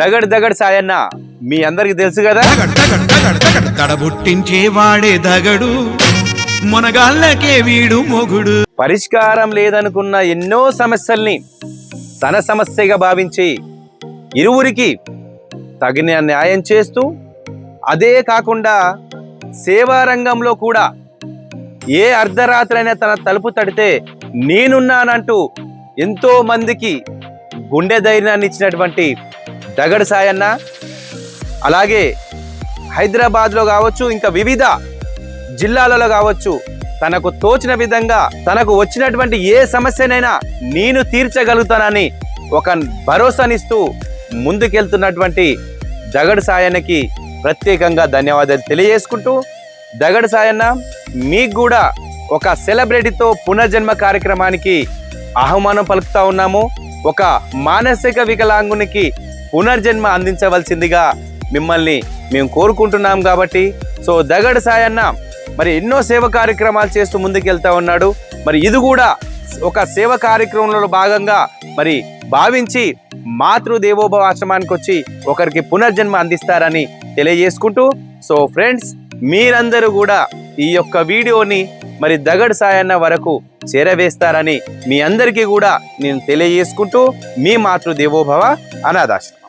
దగడ్ దగడ్ సాయన్న మీ అందరికి తెలుసు కదా? దడబుట్టించే వాడే దగడు మునగాళ్ళకే వీడు మొగుడు. పరిష్కారం లేదనుకున్న ఎన్నో సమస్యల్ని తన సమస్యగా భావించి ఇరువురికి తగిన న్యాయం చేస్తూ అదే కాకుండా సేవా రంగంలో కూడా ఏ అర్ధరాత్రైనా తన తలుపు తడితే నేనున్నానంటూ ఎంతో మందికి గుండె ధైర్యాన్ని ఇచ్చినటువంటి దగడ సాయన్న అలాగే హైదరాబాద్లో కావచ్చు ఇంకా వివిధ జిల్లాలలో కావచ్చు తనకు తోచిన విధంగా తనకు వచ్చినటువంటి ఏ సమస్యనైనా నేను తీర్చగలుగుతానని ఒక భరోసానిస్తూ ముందుకెళ్తున్నటువంటి దగడు సాయన్నకి ప్రత్యేకంగా ధన్యవాదాలు తెలియజేసుకుంటూ దగడు సాయన్న మీకు కూడా ఒక సెలబ్రిటీతో పునర్జన్మ కార్యక్రమానికి ఆహ్వానం పలుకుతా ఉన్నాము. ఒక మానసిక వికలాంగునికి పునర్జన్మ అందించవలసిందిగా మిమ్మల్ని మేము కోరుకుంటున్నాం కాబట్టి. సో దగడు సాయన్న మరి ఎన్నో సేవ కార్యక్రమాలు చేస్తూ ముందుకెళ్తా ఉన్నాడు. మరి ఇది కూడా ఒక సేవ కార్యక్రమంలో భాగంగా మరి భావించి మాతృదేవోభవ ఆశ్రమానికి వచ్చి ఒకరికి పునర్జన్మ అందిస్తారని తెలియజేసుకుంటూ. సో ఫ్రెండ్స్ మీరందరూ కూడా ఈ యొక్క వీడియోని మరి దగడ్ సాయన్న వరకు చేరవేస్తారని మీ అందరికీ కూడా నేను తెలియజేసుకుంటూ మీ మాతృదేవోభవ అనాథాశ్రమం.